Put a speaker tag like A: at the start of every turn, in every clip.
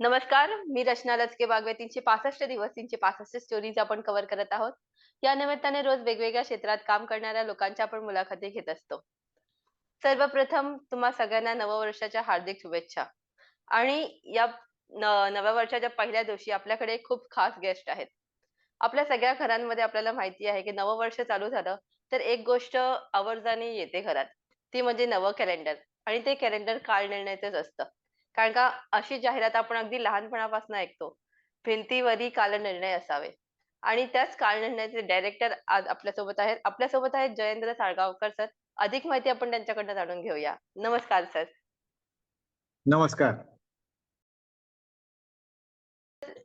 A: नमस्कार, मी रचना लचके बागवे. 365 दिवस, 365 स्टोरीज आपण कव्हर करत आहोत. या निमित्ताने रोज वेगवेगळ्या क्षेत्रात काम करणाऱ्या लोकांच्या आपण मुलाखती घेत असतो. सर्वप्रथम तुम्हा सगळ्यांना नववर्षाच्या हार्दिक शुभेच्छा. आणि या नव्या वर्षाच्या पहिल्या दिवशी आपल्याकडे खूप खास गेस्ट आहेत. आपल्या सगळ्या घरांमध्ये आपल्याला माहिती आहे, की नववर्ष चालू झालं, तर एक गोष्ट आवर्जाने येते घरात. ती म्हणजे नवं कॅलेंडर आणि ते कॅलेंडर काळ निर्णयचंच असतं. कारण का अशी जाहिरात आपण अगदी लहानपणापासून ऐकतो. भिंतीवरी कालनिर्णय असावे आणि त्याच कालनिर्णयाचे डायरेक्टर आज आपल्यासोबत आहेत. आपल्यासोबत आहेत जयेंद्र साळगावकर सर. अधिक माहिती आपण त्यांच्याकडनं जाणून घेऊया. नमस्कार सर.
B: नमस्कार.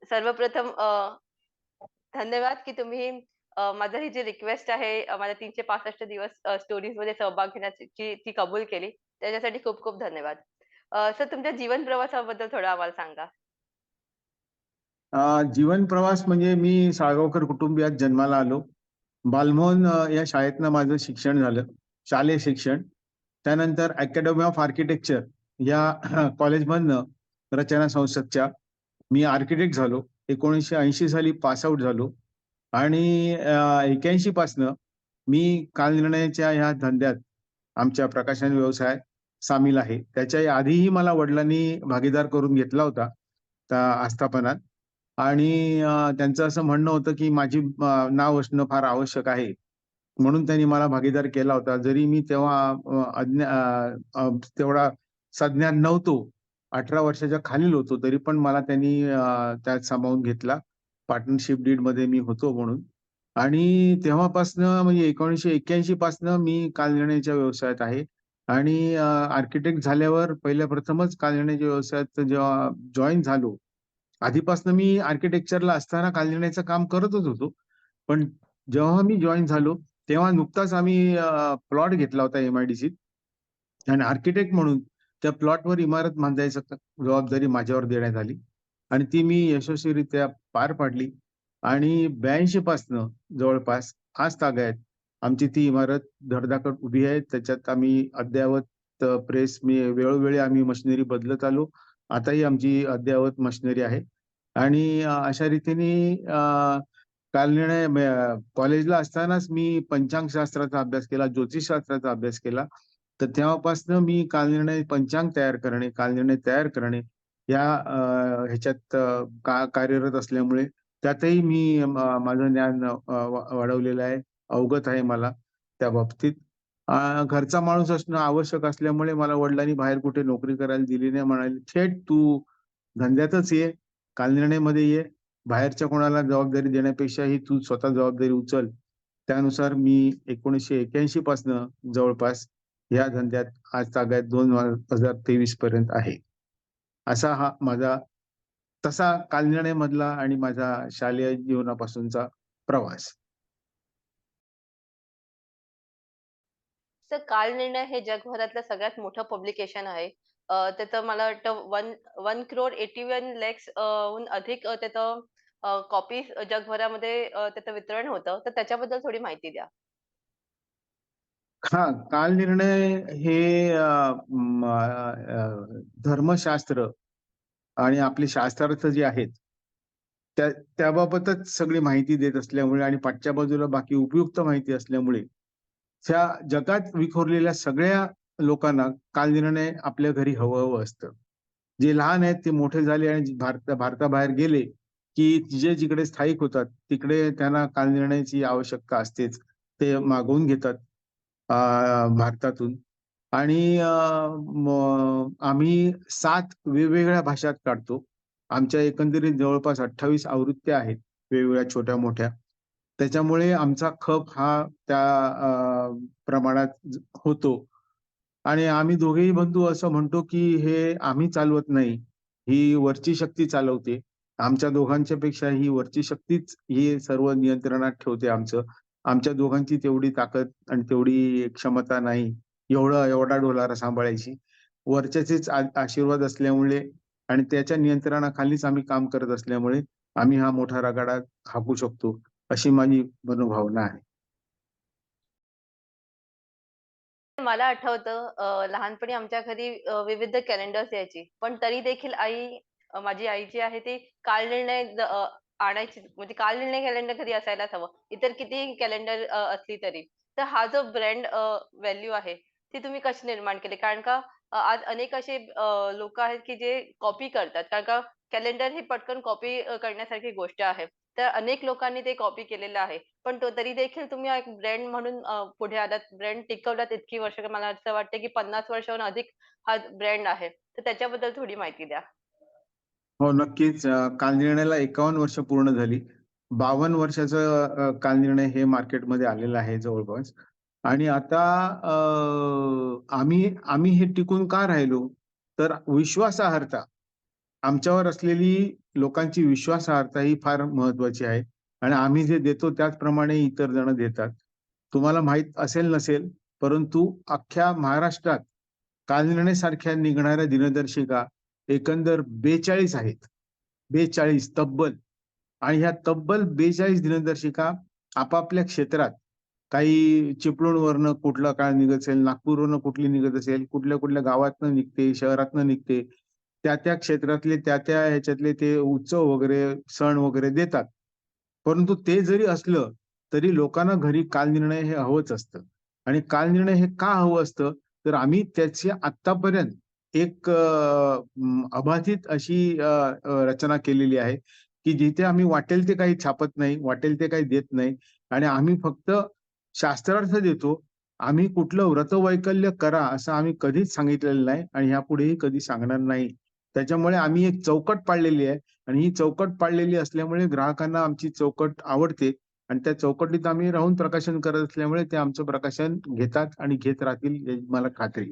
A: सर्वप्रथम धन्यवाद की तुम्ही माझं ही जी रिक्वेस्ट आहे माझ्या 365 दिवस अ, स्टोरीजमध्ये सहभाग घेण्याची ती कबूल केली. त्याच्यासाठी खूप खूप धन्यवाद. अ, सर तुमच्या जीवन प्रवासाबद्दल थोडं आम्हाला सांगा?
B: अ, जीवन प्रवास म्हणजे मी साळगावकर कुटुंबियात जन्माला आलो. बालमोहन अ, या शाळेतनं माझं शिक्षण झालं, शालेय शिक्षण. त्यानंतर अकॅडमी ऑफ आर्किटेक्चर या कॉलेजमधनं रचना संसदच्या मी आर्किटेक्ट झालो. 1980 साली पास आउट झालो आणि अ, 81 पासनं मी कालनिर्णयाच्या ह्या धंद्यात आमच्या प्रकाशन व्यवसायात सामील आहे. त्याच्या आधीही मला वडिलांनी भागीदार करून घेतला होता त्या आस्थापनात आणि त्यांचं असं म्हणणं होतं, की माझी नाव असणं फार आवश्यक आहे. म्हणून त्यांनी मला भागीदार केला होता. जरी मी तेव्हा अज्ञा तेवढा सज्ञान नव्हतो. 18 वर्षाच्या खालील होतो. तरी पण मला त्यांनी त्यात सामावून घेतला. पार्टनरशिप डीडमध्ये मी होतो म्हणून. आणि तेव्हापासनं म्हणजे 1981 पासनं मी कालनिर्णयाच्या व्यवसायात आहे आणि आर्किटेक्ट झाल्यावर पहिल्या प्रथमच कालनिर्णयाच्या व्यवसायात जेव्हा जॉईन झालो, आधीपासून मी आर्किटेक्चरला असताना कालनिर्णयाचं काम करतच होतो. पण जेव्हा मी जॉइन झालो, तेव्हा नुकताच आम्ही प्लॉट घेतला होता एम-आय-डी-सीत आणि आर्किटेक्ट म्हणून त्या प्लॉटवर इमारत बांधायचं जबाबदारी माझ्यावर देण्यात आली. आणि ती मी यशस्वीरित्या पार पाडली. आणि 82 पासनं जवळपास आज तागायत आमची ती इमारत धडधाकट उभी आहे. त्याच्यात आम्ही अद्ययावत प्रेस मी वेळोवेळी आम्ही मशिनरी बदलत आलो. आताही आमची अद्ययावत मशिनरी आहे आणि अशा रीतीने काल कालनिर्णय कॉलेजला असतानाच मी पंचांगशास्त्राचा अभ्यास केला, ज्योतिषशास्त्राचा अभ्यास केला. तर तेव्हापासनं मी कालनिर्णय पंचांग तयार करणे, कालनिर्णय तयार करणे या ह्याच्यात का कार्यरत असल्यामुळे त्यातही मी माझं ज्ञान वाढवलेलं आहे. अवगत आहे मला त्या बाबतीत. घरचा माणूस असणं आवश्यक असल्यामुळे मला वडिलांनी बाहेर कुठे नोकरी करायला दिली नाही. म्हणाले, "थेट तू धंद्यातच ये, कालनिर्णयमध्ये ये. बाहेरच्या कोणाला जबाबदारी देण्यापेक्षाही तू स्वतः जबाबदारी उचल." त्यानुसार मी 1981 पासनं जवळपास या धंद्यात आज जागा दोन हजार तेवीस पर्यंत आहे. असा हा माझा तसा कालनिर्णयमधला आणि माझा शालेय जीवनापासूनचा प्रवास.
A: तर कालनिर्णय हे जगभरातलं सगळ्यात मोठं पब्लिकेशन आहे. अ, त्याचं मला वाटतं one one crore eighty one lakhs हून अधिक अ, त्याचं कॉपी जगभरामध्ये अ, त्याचं वितरण होतं. तर त्याच्याबद्दल थोडी माहिती द्या?
B: हा काल निर्णय हे अ, म अ, धर्मशास्त्र आणि आपली शास्त्रार्थ जे आहेत, त्या त्याबाबतच सगळी माहिती देत असल्यामुळे आणि पाठच्या बाजूला बाकी उपयुक्त माहिती असल्यामुळे, त्या जगात विखुरलेल्या सगळ्या लोकांना कालनिर्णय आपल्या घरी हवं-हवं असतं. जे लहान आहेत ते मोठे झाले आणि भारत भारताबाहेर गेले, की जे जिकडे स्थायिक होतात, तिकडे त्यांना कालनिर्णयाची आवश्यकता असतेच. ते मागवून घेतात भारतातून आणि आम्ही सात वेगवेगळ्या भाषात काढतो. आमच्या एकंदरीत जवळपास 28 आवृत्त्या आहेत, वेगवेगळ्या छोट्या-मोठ्या. त्याच्यामुळे आमचा खप हा त्या प्रमाणात होतो आणि आम्ही दोघेही बंधू असं म्हणतो, की हे आम्ही चालवत नाही. ही वरची शक्ती चालवते. आमच्या दोघांच्या पेक्षा ही वरची शक्तीच हे सर्व नियंत्रणात ठेवते आमचं. आमच्या दोघांची तेवढी ताकद आणि तेवढी क्षमता नाही. एवढं एवढा डोलारा सांभाळायची. वरच्याचेच आशीर्वाद असल्यामुळे आणि त्याच्या नियंत्रणाखालीच आम्ही काम करत असल्यामुळे आम्ही हा मोठा रगाडा हाकू शकतो, अशी माझी मनोभावना आहे.
A: मला आठवतं लहानपणी आमच्या घरी विविध कॅलेंडर्स यायची. पण तरी देखील आई माझी आई जी आहे ती काल निर्णय आणायची म्हणजे काल निर्णय कॅलेंडर घरी असायलाच हवं. इतर कितीही कॅलेंडर असली तरी. तर हा जो ब्रँड व्हॅल्यू आहे, ती तुम्ही कशी निर्माण केली? कारण का आज अनेक असे लोक आहेत की जे कॉपी करतात. कारण का कॅलेंडर ही पटकन कॉपी करण्यासारखी गोष्ट आहे. तर अनेक लोकांनी ते कॉपी केलेलं आहे. पण तो तरी देखील तुम्ही एक ब्रँड म्हणून अ, पुढे आलात. ब्रँड टिकवलात इतकी वर्ष मला असं वाटतं की 50 वर्षाहून अधिक हा ब्रँड आहे. तर त्याच्याबद्दल थोडी माहिती द्या.
B: हो, नक्कीच. अ, कालनिर्णयला 51 वर्ष पूर्ण झाली. 52 वर्षाचं अ, कालनिर्णय हे मार्केटमध्ये आलेलं आहे जवळपास. आणि आता अ, आम्ही आम्ही हे टिकून का राहिलो? तर विश्वासार्हता आमच्यावर असलेली लोकांची विश्वासार्हता ही फार महत्वाची आहे. आणि आम्ही जे देतो त्याचप्रमाणे इतर जण देतात. तुम्हाला माहीत असेल नसेल, परंतु अख्ख्या महाराष्ट्रात कालनिर्णयसारख्या निघणाऱ्या दिनदर्शिका एकंदर 42 आहेत. 42 तब्बल. आणि ह्या तब्बल 42 दिनदर्शिका आपापल्या क्षेत्रात काही चिपळूणवरनं कुठलं काळ निघत असेल, नागपूरवरनं कुठली निघत असेल, कुठल्या-कुठल्या गावातनं निघते, शहरातनं निघते. त्या-त्या क्षेत्रातले त्या-त्या ह्याच्यातले ते उत्सव वगैरे, सण वगैरे देतात. परंतु ते जरी असलं, तरी लोकांना घरी कालनिर्णय हे हवंच असतं. आणि कालनिर्णय हे का हवं असतं? तर आम्ही त्याची आतापर्यंत एक अबाधित अशी रचना केलेली आहे, की जिथे आम्ही वाटेल ते काही छापत नाही, वाटेल ते काही देत नाही. आणि आम्ही फक्त शास्त्रार्थ देतो. आम्ही कुठलं व्रतवैकल्य करा, असं आम्ही कधीच सांगितलेलं नाही आणि ह्यापुढेही कधी सांगणार नाही. त्याच्यामुळे आम्ही एक चौकट पाळलेली आहे आणि ही चौकट पाडलेली असल्यामुळे ग्राहकांना आमची चौकट आवडते आणि त्या चौकटीत आम्ही राहून प्रकाशन करत असल्यामुळे ते आमचं प्रकाशन घेतात आणि घेत राहतील याची मला खात्री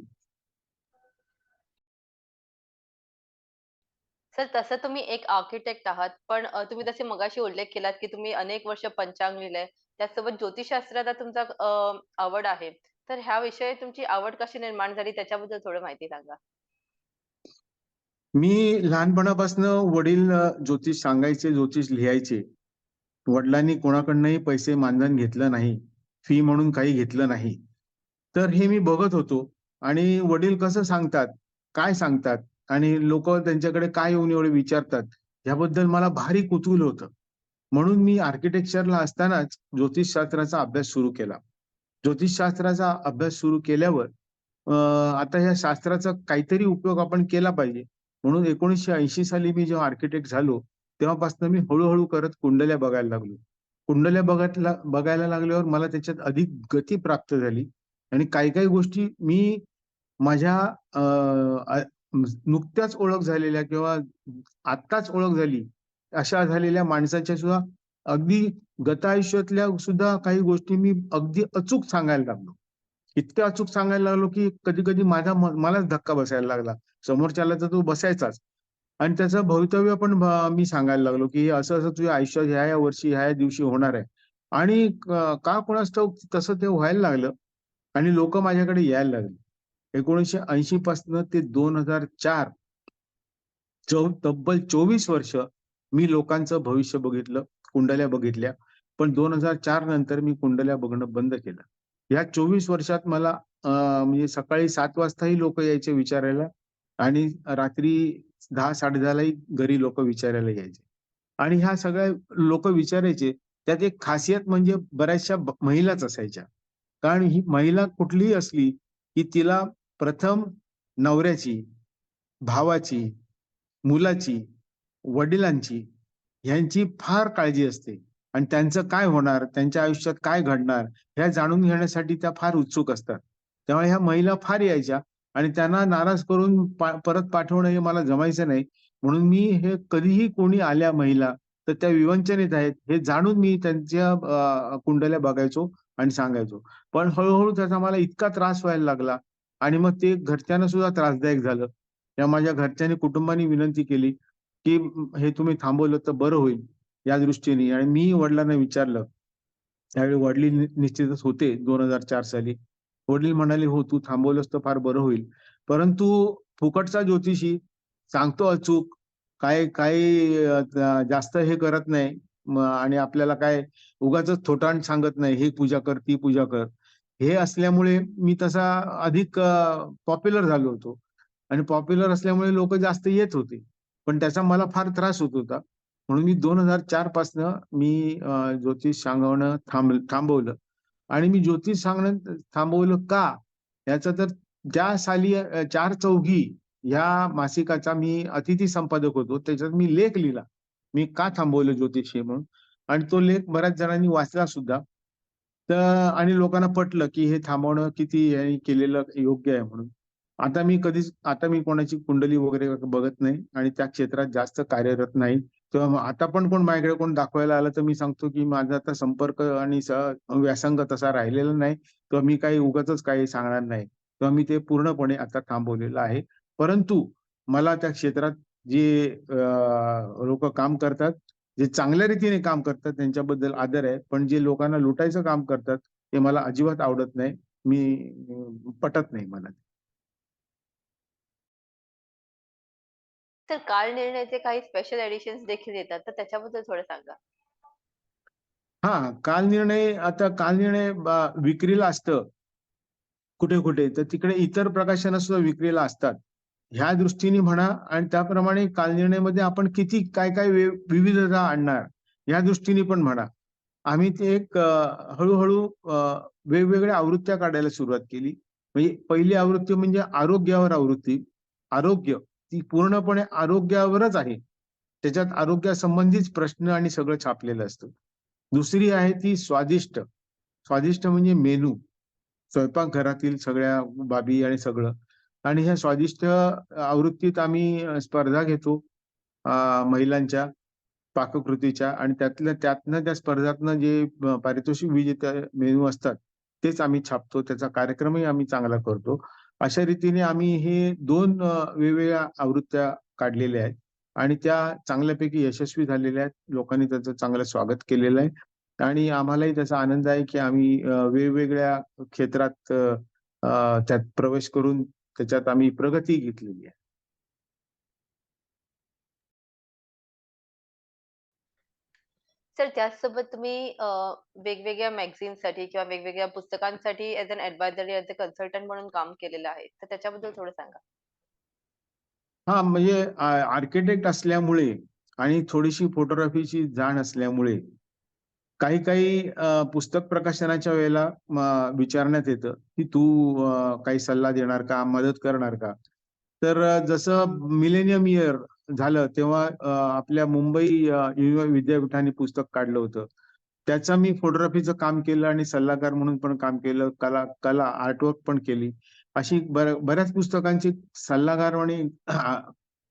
A: सर तसं तुम्ही एक आर्किटेक्ट आहात. पण तुम्ही जसे मगाशी उल्लेख केलात, की तुम्ही अनेक वर्ष पंचांग लिहिलंय. त्याचसोबत ज्योतिषशास्त्राचा तुमचा आवड आहे. तर ह्या विषयी तुमची आवड कशी निर्माण झाली त्याच्याबद्दल थोडं माहिती सांगा?
B: मी लहानपणापासून वडील ज्योतिष सांगायचे, ज्योतिष लिहायचे. वडिलांनी कोणाकडनंही पैसे मानधन घेतलं नाही. फी म्हणून काही घेतलं नाही. तर हे मी बघत होतो आणि वडील कसं सांगतात, काय सांगतात आणि लोक त्यांच्याकडे काय येऊन एवढे विचारतात, ह्याबद्दल मला भारी कुतूहल होतं. म्हणून मी आर्किटेक्चरला असतानाच ज्योतिषशास्त्राचा अभ्यास सुरू केला. ज्योतिषशास्त्राचा अभ्यास सुरू केल्यावर आता ह्या शास्त्राचा काहीतरी उपयोग आपण केला पाहिजे. म्हणून 1980 साली मी जेव्हा आर्किटेक्ट झालो, तेव्हापासून मी हळूहळू करत कुंडल्या बघायला लागलो. कुंडल्या बघतला बघायला लागल्यावर मला त्याच्यात अधिक गती प्राप्त झाली आणि काही-काही गोष्टी मी माझ्या अ, नुकत्याच ओळख झालेल्या किंवा आत्ताच ओळख झाली, अशा झालेल्या माणसाच्या सुद्धा अगदी गतायुष्यातल्या सुद्धा काही गोष्टी मी अगदी अचूक सांगायला लागलो. इतक्या अचूक सांगायला लागलो, की कधी-कधी माझा मलाच धक्का बसायला लागला. समोरच्याला तर तू बसायचाच. आणि त्याचं भवितव्य पण मी सांगायला लागलो, की असं-असं तुझ्या आयुष्यात ह्या या वर्षी, ह्या या दिवशी होणार आहे. आणि का कुणास ठाऊक तसं ते व्हायला लागलं आणि लोक माझ्याकडे यायला लागली. 1980 पासनं ते 2004 चौ तब्बल 24 वर्ष मी लोकांचं भविष्य बघितलं, कुंडल्या बघितल्या. पण 2004 नंतर मी कुंडल्या बघणं बंद केलं. या 24 वर्षात मला म्हणजे सकाळी सात वाजताही लोक यायचे विचारायला आणि रात्री दहा साडे दहालाही घरी लोक विचारायला यायचे. आणि ह्या सगळ्या लोक विचारायचे. त्यात एक खासियत म्हणजे बऱ्याचशा महिलाच असायच्या. कारण ही महिला कुठलीही असली, की तिला प्रथम नवऱ्याची, भावाची, मुलाची, वडिलांची ह्यांची फार काळजी असते आणि त्यांचं काय होणार, त्यांच्या आयुष्यात काय घडणार, हे जाणून घेण्यासाठी त्या फार उत्सुक असतात. त्यामुळे ह्या महिला फार यायच्या आणि त्यांना नाराज करून पा परत पाठवणं हे मला जमायचं नाही. म्हणून मी हे कधीही कोणी आल्या महिला, तर त्या विवंचनेत आहेत हे जाणून मी त्यांच्या कुंडल्या बघायचो आणि सांगायचो. पण हळूहळू त्याचा मला इतका त्रास व्हायला लागला आणि मग ते घरच्यांना सुद्धा त्रासदायक झालं. त्या माझ्या घरच्यांनी, कुटुंबाने विनंती केली, की हे तुम्ही थांबवलं तर बरं होईल या दृष्टीने आणि मी वडिलांना विचारलं. त्यावेळी वडील निश्चितच होते 2004 साली. वडील म्हणाले, "हो, तू थांबवलंस तर फार बरं होईल." परंतु फुकटचा ज्योतिषी सांगतो अचूक, काय काय जास्त हे करत नाही आणि आपल्याला काय उगाच थोटाण सांगत नाही, हे पूजा कर, ती पूजा कर." हे असल्यामुळे मी तसा अधिक पॉप्युलर झालो होतो आणि पॉप्युलर असल्यामुळे लोक जास्त येत होते. पण त्याचा मला फार त्रास होत होता. म्हणून मी 2004 पासनं मी ज्योतिष सांगवणं थांब थांबवलं आणि मी ज्योतिष सांगणं थांबवलं का? याचं तर ज्या साली चार चौघी ह्या मासिकाचा मी अतिथी संपादक होतो. त्याच्यात मी लेख लिहिला. मी का थांबवलं ज्योतिष हे म्हणून आणि तो लेख बऱ्याच जणांनी वाचला सुद्धा. तर आणि लोकांना पटलं, की हे थांबवणं किती केलेलं योग्य आहे म्हणून. आता मी कधीच आता मी कोणाची कुंडली वगैरे बघत नाही आणि त्या क्षेत्रात जास्त कार्यरत नाही. किंवा आता पण कोण माझ्याकडे कोण दाखवायला आलं तर मी सांगतो, की माझा आता संपर्क आणि व्यासंग तसा राहिलेला नाही. किंवा मी काही उगाचच काही सांगणार नाही. किंवा मी ते पूर्णपणे आता थांबवलेलं आहे. परंतु मला त्या क्षेत्रात जे लोक काम करतात, जे चांगल्या रीतीने काम करतात त्यांच्याबद्दल आदर आहे. पण जे लोकांना लुटायचं काम करतात, ते मला अजिबात आवडत नाही. मी पटत नाही मला.
A: तर काळ निर्णयचे काही स्पेशल एडिशन्स देखील येतात. तर त्याच्याबद्दल थोडं सांगा?
B: हा काल निर्णय आता काल निर्णय विक्रीला असतं. कुठे-कुठे तर तिकडे इतर प्रकाशनं सुद्धा विक्रीला असतात. ह्या दृष्टीने म्हणा आणि त्याप्रमाणे कालनिर्णयमध्ये आपण किती काय-काय विविधता आणणार, या दृष्टीने पण म्हणा. आम्ही ते एक हळूहळू वेगवेगळ्या आवृत्त्या काढायला सुरुवात केली. म्हणजे पहिली आवृत्ती म्हणजे आरोग्यावर आवृत्ती. आरोग्य ती पूर्णपणे आरोग्यावरच आहे. त्याच्यात आरोग्यासंबंधीच प्रश्न आणि सगळं छापलेलं असतं. दुसरी आहे ती स्वादिष्ट. स्वादिष्ट म्हणजे मेनू. स्वयंपाकघरातील सगळ्या बाबी आणि सगळं. आणि ह्या स्वादिष्ट आवृत्तीत आम्ही स्पर्धा घेतो महिलांच्या पाककृतीच्या आणि त्यातल्या त्यातनं त्या स्पर्धातनं जे पारितोषिक विजेते मेनू असतात, तेच आम्ही छापतो. त्याचा कार्यक्रमही आम्ही चांगला करतो. अशा रीतीने आम्ही हे दोन वेगवेगळ्या आवृत्त्या काढलेल्या आहेत आणि त्या चांगल्यापैकी यशस्वी झालेल्या आहेत. लोकांनी त्याचं चांगलं स्वागत केलेलं आहे आणि आम्हालाही त्याचा आनंद आहे, की आम्ही वेगवेगळ्या क्षेत्रात त्यात प्रवेश करून त्याच्यात आम्ही प्रगती घेतलेली आहे.
A: सर त्याचसोबत तुम्ही अ, वेगवेगळ्या मॅगझिनसाठी किंवा वेगवेगळ्या पुस्तकांसाठी as an advisory, as a consultant म्हणून काम केलेलं आहे. तर त्याच्याबद्दल थोडं सांगा?
B: हां, म्हणजे आ आर्किटेक्ट असल्यामुळे आणि थोडीशी फोटोग्राफीची जाण असल्यामुळे काही-काही अ, पुस्तक प्रकाशनाच्या वेळेला म विचारण्यात येतं, की "तू अ, काही सल्ला देणार का? मदत करणार का?" तर अ, जसं मिलेनियम इयर झालं तेव्हा आपल्या मुंबई विद्यापीठाने पुस्तक काढलं होतं. त्याचा मी फोटोग्राफीचं काम केलं आणि सल्लागार म्हणून पण काम केलं. कला कला आर्टवर्क पण केली. अशी बऱ्याच पुस्तकांची सल्लागार आणि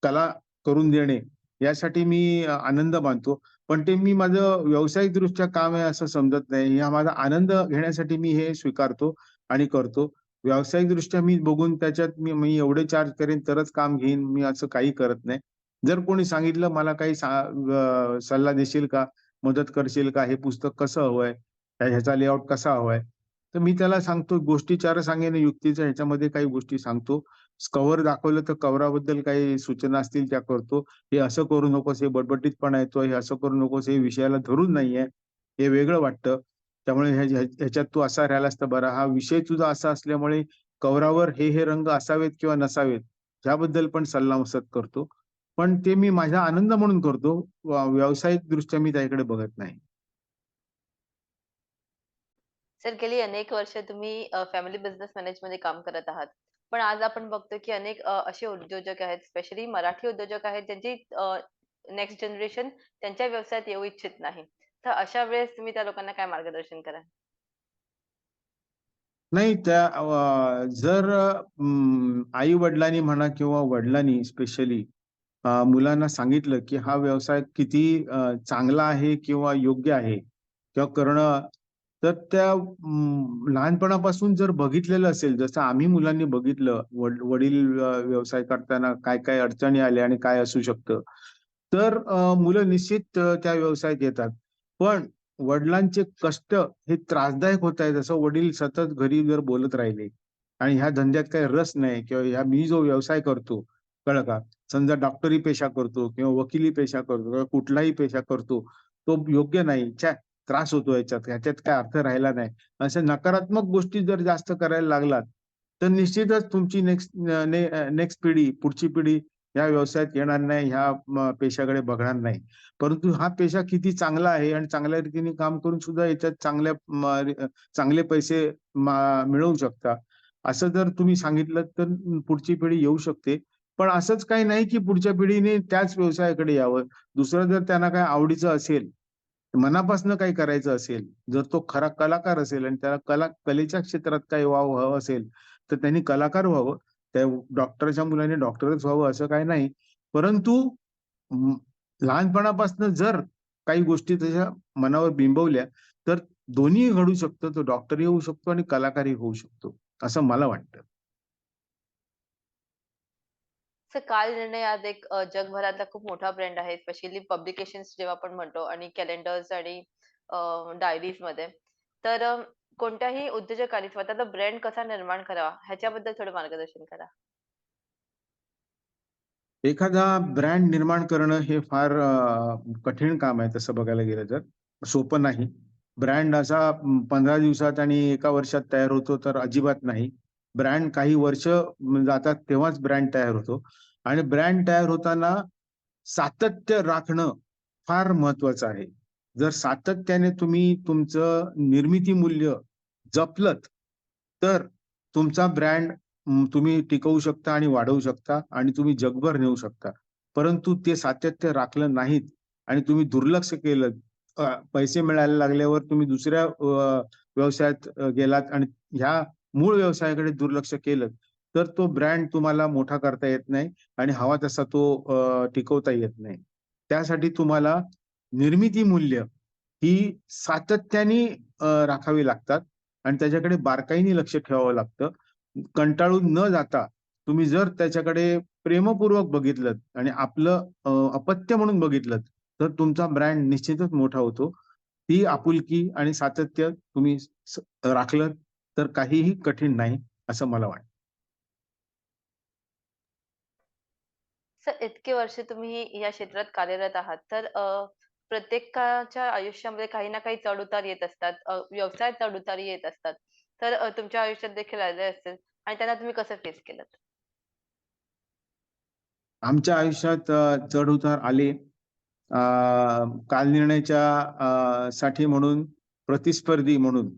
B: कला करून देणे यासाठी मी आनंद मानतो. पण ते मी माझं व्यावसायिकदृष्ट्या काम आहे असं समजत नाही. हा माझा आनंद घेण्यासाठी मी हे स्वीकारतो आणि करतो. व्यावसायिकदृष्ट्या मी बघून त्याच्यात मी मी एवढे चार्ज करेन तरच काम घेईन, मी असं काही करत नाही. जर कोणी सांगितलं मला काही सा सल्ला देशील का? मदत करशील का? हे पुस्तक कसं हवंय? ह्याचा लेआउट कसा हवाय? तर मी त्याला सांगतो गोष्टी चार सांगेन युक्तीच्या ह्याच्यामध्ये काही गोष्टी सांगतो. कव्हर दाखवलं तर कव्हराबद्दल काही सूचना असतील त्या करतो. हे असं करू नकोस, हे बटबटीतपणा येतो, हे असं करू नकोस, हे विषयाला धरून नाहीये. हे वेगळं वाटतं. त्यामुळे ह्याच्यात तू असा राहिलास तर बरा. हा विषय तुझा असा असल्यामुळे कव्हरावर हे, हे रंग असावेत किंवा नसावेत, ह्याबद्दल पण सल्लामसत करतो. पण ते मी माझा आनंद म्हणून करतो. वा व्यावसायिकदृष्ट्या मी त्याकडे बघत नाही.
A: सर गेली अनेक वर्ष तुम्ही फॅमिली बिझनेस मॅनेजमध्ये काम करत आहात. पण आज आपण बघतो की अनेक असे उद्योजक आहेत, स्पेशली मराठी उद्योजक आहेत, ज्यांची नेक्स्ट जनरेशन त्यांच्या व्यवसायात येऊ इच्छित नाही. तर अशा वेळेस तुम्ही त्या लोकांना काय मार्गदर्शन कराल?
B: नाही त्या जर आई-वडिलांनी म्हणा किंवा वडिलांनी स्पेशली मुलांना सांगितलं, की हा व्यवसाय किती चांगला आहे किंवा योग्य आहे किंवा करणं तर त्या लहानपणापासून जर बघितलेलं असेल, जसं आम्ही मुलांनी बघितलं, वडील व्यवसाय करताना काय-काय अडचणी आल्या आणि काय असू शकतं. तर मुलं निश्चित त्या व्यवसायात येतात. पण वडिलांचे कष्ट हे त्रासदायक होत आहे जसं वडील सतत घरी जर बोलत राहिले आणि ह्या धंद्यात काही रस नाही किंवा ह्या मी जो व्यवसाय करतो, कळ का? समजा डॉक्टरी पेशा करतो किंवा वकिली पेशा करतो किंवा कुठलाही पेशा करतो, तो योग्य नाही. छ्या त्रास होतो याच्यात ह्याच्यात काय अर्थ राहिला नाही. अशा नकारात्मक गोष्टी जर जास्त करायला लागलात, तर निश्चितच तुमची नेक्स्ट नेक्स्ट पिढी, पुढची पिढी ह्या व्यवसायात येणार नाही, ह्या पेशाकडे बघणार नाही. परंतु हा पेशा किती चांगला आहे आणि चांगल्या रीतीने काम करून सुद्धा याच्यात चांगल्या चांगले पैसे मिळवू शकता. असं जर तुम्ही सांगितलं तर पुढची पिढी येऊ शकते. पण असंच काही नाही की पुढच्या पिढीने त्याच व्यवसायाकडे यावं. दुसरं जर त्यांना काही आवडीचं असेल, मनापासनं काही करायचं असेल, जर तो खरा कलाकार असेल आणि त्याला कला कलेच्या क्षेत्रात काही वाव हवं असेल, तर त्यांनी कलाकार व्हावं. त्या डॉक्टरच्या मुलाने डॉक्टरच व्हावं असं काही नाही. परंतु लहानपणापासून जर काही गोष्टी त्याच्या मनावर बिंबवल्या, तर दोन्हीही घडू शकतं. तो डॉक्टरही होऊ शकतो आणि कलाकारही होऊ शकतो, असं मला वाटतं.
A: काल निर्णय आज एक अ, जगभरातला खूप मोठा ब्रँड आहे. स्पेशली पब्लिकेशन्स जेव्हा आपण म्हणतो आणि कॅलेंडर्स आणि अ, डायरीजमध्ये. तर अ, कोणत्याही उद्योजकाने स्वतःचा ब्रँड कसा निर्माण करावा, ह्याच्याबद्दल थोडं मार्गदर्शन करा.
B: एखादा ब्रँड निर्माण करणं हे फार अ, कठीण काम आहे तसं बघायला गेलं तर. सोपं नाही. ब्रँड असा अं, 15 दिवसात आणि 1 वर्षात तयार होतो तर अजिबात नाही. ब्रँड काही वर्ष जातात तेव्हाच ब्रँड तयार होतो आणि ब्रँड तयार होताना सातत्य राखणं फार महत्वाचं आहे. जर सातत्याने तुम्ही तुमचं निर्मिती मूल्य जपलत, तर तुमचा ब्रँड तुम्ही टिकवू शकता आणि वाढवू शकता आणि तुम्ही जगभर नेऊ शकता. परंतु ते सातत्य राखलं नाहीत आणि तुम्ही दुर्लक्ष केलं, पैसे मिळायला लागल्यावर तुम्ही दुसऱ्या व्यवसायात गेलात आणि ह्या मूळ व्यवसायाकडे दुर्लक्ष केलं, तर तो ब्रँड तुम्हाला मोठा करता येत नाही आणि हवा तसा तो टिकवता येत नाही. त्यासाठी तुम्हाला निर्मिती मूल्य ही सातत्याने राखावी लागतात आणि त्याच्याकडे बारकाईने लक्ष ठेवावं लागतं. कंटाळून न जाता तुम्ही जर त्याच्याकडे प्रेमपूर्वक बघितलं आणि आपलं अपत्य म्हणून बघितलं तर तुमचा ब्रँड निश्चितच मोठा होतो. ती आपुलकी आणि सातत्य तुम्ही राखलं, तर काहीही कठीण नाही, असं मला वाटतं.
A: सर इतके वर्ष तुम्ही या क्षेत्रात कार्यरत आहात. तर अ, प्रत्येकाच्या आयुष्यामध्ये काही ना काही चढउतार येत असतात. अ, व्यवसायात येत असतात. तर अ, तुमच्या आयुष्यात देखील आले असेल आणि त्यांना तुम्ही कसं फेस केलंत?
B: आमच्या आयुष्यात अ, चढ-उतार आले. अ, कालनिर्णयच्या अ, साठी म्हणून प्रतिस्पर्धी म्हणून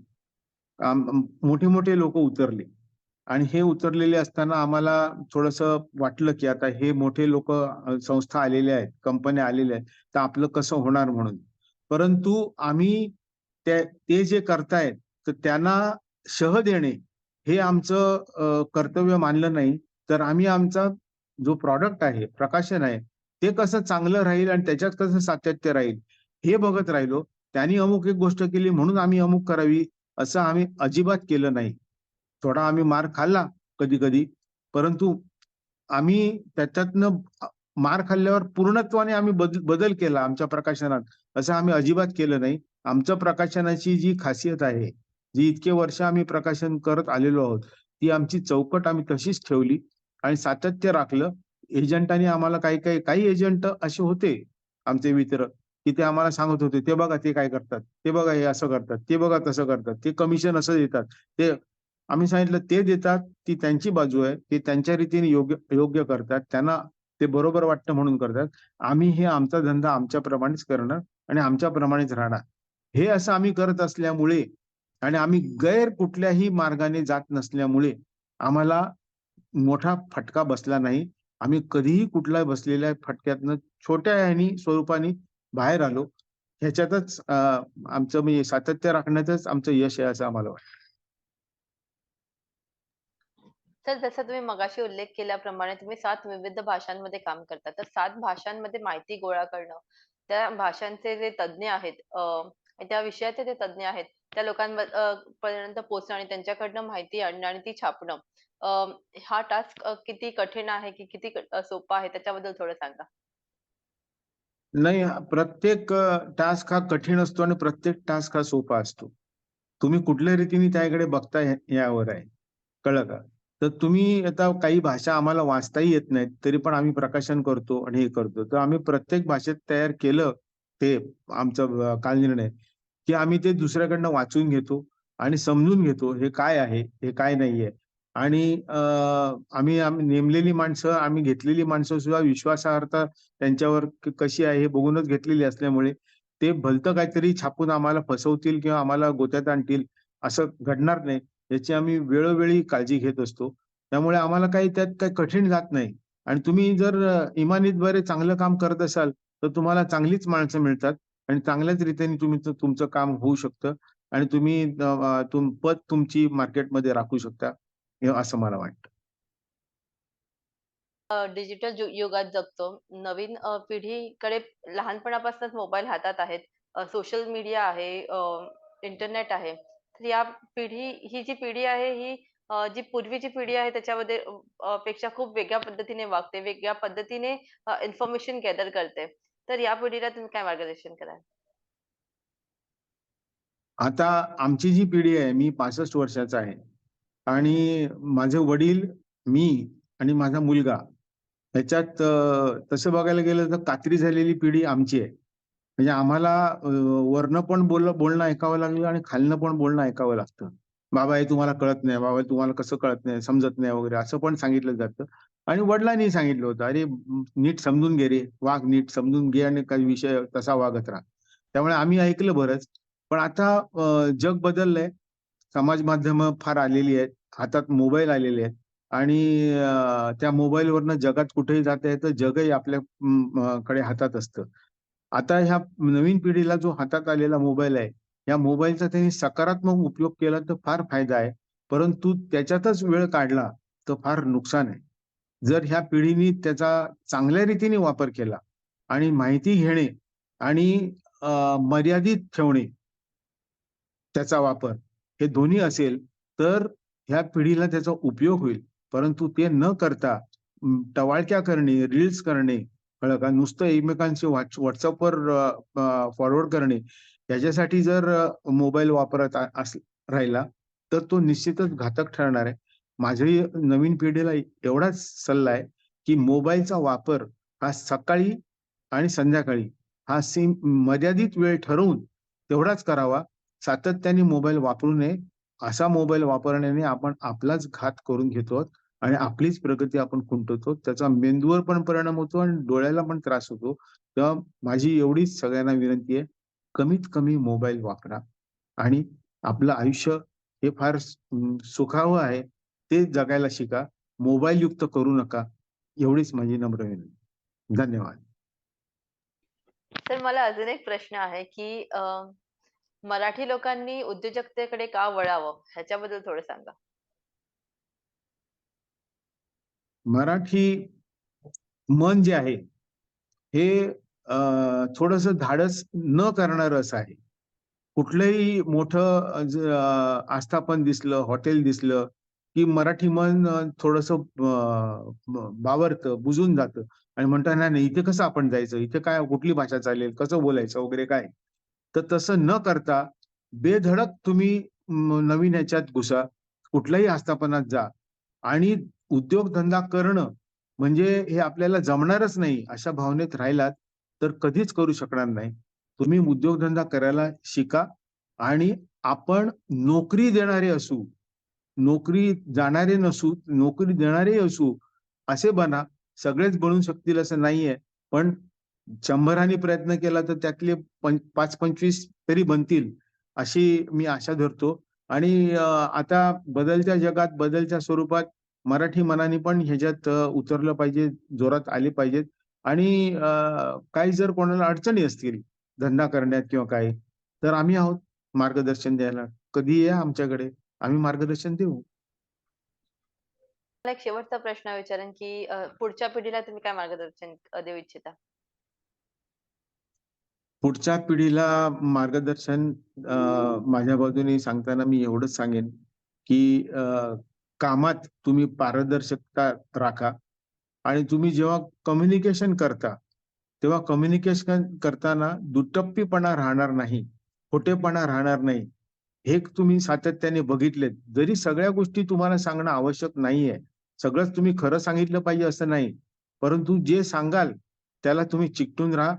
B: मोठे-मोठे लोकं उतरले आणि हे उतरलेले असताना आम्हाला थोडस वाटलं, की आता हे मोठे लोक संस्था आलेले आहेत, कंपन्या आलेल्या आहेत, तर आपलं कसं होणार म्हणून. परंतु आम्ही ते जे करतायत, तर त्यांना शह देणे हे आमचं कर्तव्य मानलं नाही. तर आम्ही आमचा जो प्रॉडक्ट आहे, प्रकाशन आहे, ते कसं चांगलं राहील आणि त्याच्यात कसं सातत्य राहील, हे बघत राहिलो. त्यांनी अमुक एक गोष्ट केली म्हणून आम्ही अमुक करावी, असं आम्ही अजिबात केलं नाही. थोडा आम्ही मार खाल्ला कधी-कधी, परंतु आम्ही त्याच्यातनं मार खाल्ल्यावर पूर्णत्वाने आम्ही बदल बदल केला आमच्या प्रकाशनात, असं आम्ही अजिबात केलं नाही. आमच्या प्रकाशनाची जी खासियत आहे, जी इतके वर्ष आम्ही प्रकाशन करत आलेलो आहोत, ती आमची चौकट आम्ही तशीच ठेवली आणि सातत्य राखलं. एजंटांनी आम्हाला काही-काही काही एजंट असे होते आमचे मित्र, की ते आम्हाला सांगत होते, "ते बघा ते काय करतात, ते बघा हे असं करतात, ते बघा तसं करतात, ते कमिशन असं देतात." ते आम्ही सांगितलं, "ते देतात, ती त्यांची बाजू आहे. ते त्यांच्या रीतीने योग्य योग्य करतात. त्यांना ते बरोबर वाटतं म्हणून करतात. आम्ही हे आमचा धंदा आमच्याप्रमाणेच करणार आणि आमच्याप्रमाणेच राहणार." हे असं आम्ही करत असल्यामुळे आणि आम्ही गैर कुठल्याही मार्गाने जात नसल्यामुळे आम्हाला मोठा फटका बसला नाही. आम्ही कधीही कुठल्या बसलेल्या फटक्यातनं छोट्या ह्यानी स्वरूपाने बाहेर आलो. ह्याच्यातच आमचं म्हणजे सातत्य राखण्यातच आमचं यश आहे असं आम्हाला वाटतं.
A: तर जसं तुम्ही मगाशी उल्लेख केल्याप्रमाणे तुम्ही सात विविध भाषांमध्ये काम करता. तर सात भाषांमध्ये माहिती गोळा करणं, त्या भाषांचे जे तज्ञ आहेत अं त्या विषयाचे जे तज्ञ आहेत, त्या लोकांपर्यंत पर्यंत पोहोचणं आणि त्यांच्याकडनं माहिती आणणं आणि ती छापणं. अं हा टास्क किती कठीण आहे, की किती क सोपा आहे त्याच्याबद्दल थोडं सांगा?
B: नाही, प्रत्येक टास्क हा कठीण असतो आणि प्रत्येक टास्क हा सोपा असतो. तुम्ही कुठल्या रीतीने त्याकडे बघता यावर आहे. कळलं का? तर तुम्ही आता काही भाषा आम्हाला वाचताही येत नाहीत, तरी पण आम्ही प्रकाशन करतो आणि हे करतो. तर आम्ही प्रत्येक भाषेत तयार केलं ते आमचं काल निर्णय की आम्ही ते दुसऱ्याकडनं वाचून घेतो आणि समजून घेतो, हे काय आहे, हे काय नाहीये. आणि आम्ही आम्ही नेमलेली माणसं, आम्ही घेतलेली माणसं सुद्धा विश्वासार्हता त्यांच्यावर कशी आहे हे बघूनच घेतलेली असल्यामुळे ते भलतं काहीतरी छापून आम्हाला फसवतील किंवा आम्हाला गोत्यात आणतील असं घडणार नाही याची आम्ही वेळोवेळी काळजी घेत असतो. त्यामुळे आम्हाला काही त्यात काही कठीण जात नाही आणि तुम्ही जर इमानीद्वारे चांगलं काम करत असाल, तर तुम्हाला चांगलीच माणसं मिळतात आणि चांगल्याच रीतीने तुम्ही तुमचं काम होऊ शकतं आणि तुम्ही तुम पद तुमची मार्केटमध्ये राखू शकता, असं मला वाटतं.
A: डिजिटल युगात जगतो. नवीन पिढीकडे लहानपणापासूनच मोबाईल हातात आहेत. सोशल मीडिया आहे, इंटरनेट आहे. तर या पिढी ही जी पिढी आहे ही अ, जी पूर्वीची पिढी आहे त्याच्यामध्ये अ, पेक्षा खूप वेगळ्या पद्धतीने वागते, वेगळ्या पद्धतीने अ, इन्फॉर्मेशन गॅदर करते. तर या पिढीला तुम्ही काय मार्गदर्शन कराल?
B: आता आमची जी पिढी आहे, मी 65 वर्षाचा आहे आणि माझे वडील, मी आणि माझा मुलगा ह्याच्यात अ, तसं बघायला गेलं तर कात्री झालेली पिढी आमची आहे. म्हणजे आम्हाला वरनं पण बोल बोलणं ऐकावं लागलं आणि खालनं पण बोलणं ऐकावं लागतं. "बाबा हे तुम्हाला कळत नाही, बाबा तुम्हाला कसं कळत नाही, समजत नाही" वगैरे असं पण सांगितलं जातं. आणि वडिलांनी सांगितलं होतं, "अरे नीट समजून घे रे, वाघ नीट समजून घे आणि काही विषय तसा वागत राहा." त्यामुळे आम्ही ऐकलं बरंच. पण आता जग बदललंय. समाज माध्यम फार आलेली आहेत. हातात मोबाईल आलेले आहेत आणि त्या मोबाईलवरनं जगात कुठेही जाता येतं. जगही आपल्या कडे हातात असतं. आता ह्या नवीन पिढीला जो हातात आलेला मोबाईल आहे, या मोबाईलचा त्यांनी सकारात्मक उपयोग केला तर फार फायदा आहे. परंतु त्याच्यातच वेळ काढला तर फार नुकसान आहे. जर ह्या पिढीने त्याचा चांगल्या रीतीने वापर केला आणि माहिती घेणे आणि मर्यादित ठेवणे त्याचा वापर, हे दोन्ही असेल, तर ह्या पिढीला त्याचा उपयोग होईल. परंतु ते न करता टवाळक्या करणे, रील्स करणे, कळलं का? नुसतं एकमेकांशी व्हॉट्स फॉरवर्ड करणे, याच्यासाठी जर मोबाईल वापरत अस राहिला, तर तो निश्चितच घातक ठरणार आहे. माझ्याही नवीन पिढीला एवढाच सल्ला आहे, की मोबाईलचा वापर हा सकाळी आणि संध्याकाळी हा सीम मर्यादित वेळ ठरवून तेवढाच करावा. सातत्याने मोबाईल वापरू नये. असा मोबाईल वापरण्याने आपण आपलाच घात करून घेतो आहोत आणि आपलीच प्रगती आपण खुंटवतो. त्याचा मेंदूवर पण परिणाम होतो आणि डोळ्याला पण त्रास होतो. तेव्हा माझी एवढीच सगळ्यांना विनंती आहे, कमीत कमी मोबाईल वापरा आणि आपलं आयुष्य हे फार सुखावं आहे, ते जगायला शिका. मोबाईल युक्त करू नका. एवढीच माझी नम्र विनंती. धन्यवाद.
A: तर मला अजून एक प्रश्न आहे, की मराठी लोकांनी उद्योजकतेकडे का वळावं? ह्याच्याबद्दल थोडं सांगा.
B: मराठी मन जे आहे, हे अ, धाडस न करणार असं आहे. कुठलंही मोठं आस्थापन दिसलं, हॉटेल दिसलं, की मराठी मन थोडस बावरतं, बुजून जातं आणि म्हणतात, "नाही, इथे कसं आपण जायचं? इथे काय कुठली भाषा चालेल? कसं बोलायचं वगैरे काय?" तर तसं न करता बेधडक तुम्ही नवीन ह्याच्यात घुसा. कुठल्याही आस्थापनात जा आणि उद्योगधंदा करणं म्हणजे हे आपल्याला जमणारच नाही, अशा भावनेत राहिलात, तर कधीच करू शकणार नाही. तुम्ही उद्योगधंदा करायला शिका आणि आपण नोकरी देणारे असू, नोकरी जाणारे नसू, नोकरी देणारे असू, असे बना. सगळेच बनू शकतील असं नाहीये. पण 100 प्रयत्न केला तर त्यातले पाच पंचवीस तरी बनतील, अशी मी आशा धरतो. आणि आता बदलत्या जगात, बदलच्या स्वरूपात मराठी मनाने पण ह्याच्यात उतरलं पाहिजे, जोरात आले पाहिजेत आणि काही जर कोणाला अडचणी असतील धंदा करण्यात किंवा काही, तर आम्ही आहोत मार्गदर्शन द्यायला. कधीही या आमच्याकडे, आम्ही मार्गदर्शन देऊ.
A: एक शेवटचा प्रश्न विचारेन, की पुढच्या पिढीला तुम्ही काय मार्गदर्शन देऊ इच्छिता?
B: पुढच्या पिढीला मार्गदर्शन माझ्या बाजूने सांगताना मी एवढंच सांगेन, की कामात तुम्ही पारदर्शकता राखा आणि तुम्ही जेव्हा कम्युनिकेशन करता, तेव्हा कम्युनिकेशन करताना दुटप्पीपणा राहणार नाही, खोटेपणा राहणार नाही. हे तुम्ही सातत्याने बघितलेत. जरी सगळ्या गोष्टी तुम्हाला सांगणं आवश्यक नाहीये. सगळंच तुम्ही खरं सांगितलं पाहिजे असं नाही. परंतु जे सांगाल त्याला तुम्ही चिकटून राहा.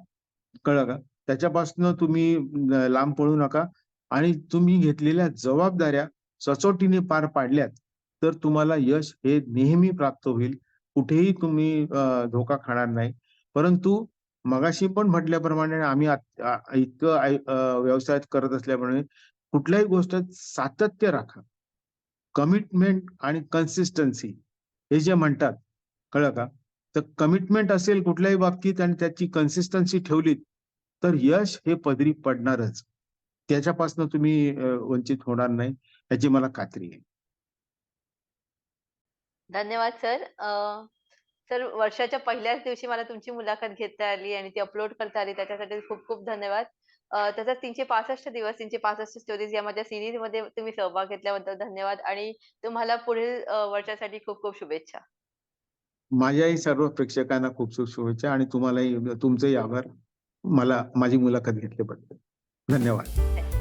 B: कळ का? त्याच्यापासून तुम्ही लांब पळू नका आणि तुम्ही घेतलेल्या जबाबदाऱ्या सचोटीने पार पाडल्यात, तर तुम्हाला यश हे नेहमी प्राप्त होईल. कुठेही तुम्ही धोका खाणार नाही. परंतु मगाशी पण म्हटल्याप्रमाणे आम्ही इतकं व्यवसायात करत असल्यामुळे कुठल्याही गोष्टीत सातत्य राखा. कमिटमेंट आणि कन्सिस्टन्सी हे जे म्हणतात, कळलं का? तर कमिटमेंट असेल कुठल्याही बाबतीत आणि त्याची कन्सिस्टन्सी ठेवलीत, तर यश हे पदरी पडणारच. त्याच्यापासून तुम्ही वंचित होणार नाही, याची मला खात्री आहे.
A: धन्यवाद सर. अ, सर वर्षाच्या पहिल्याच दिवशी मला तुमची मुलाखत घेता आली आणि ती अपलोड करता आली त्याच्यासाठी खूप खूप धन्यवाद. अ, तसंच 365 दिवस 365 स्टोरीज या माझ्या सीरीजमध्ये तुम्ही सहभाग घेतल्याबद्दल धन्यवाद आणि तुम्हाला पुढील अ, वर्षासाठी खूप खूप शुभेच्छा.
B: माझ्याही सर्व प्रेक्षकांना खूप खूप शुभेच्छा आणि तुम्हालाही तुमचेही आभार. मला माझी मुलाखत घेतल्याबद्दल. धन्यवाद.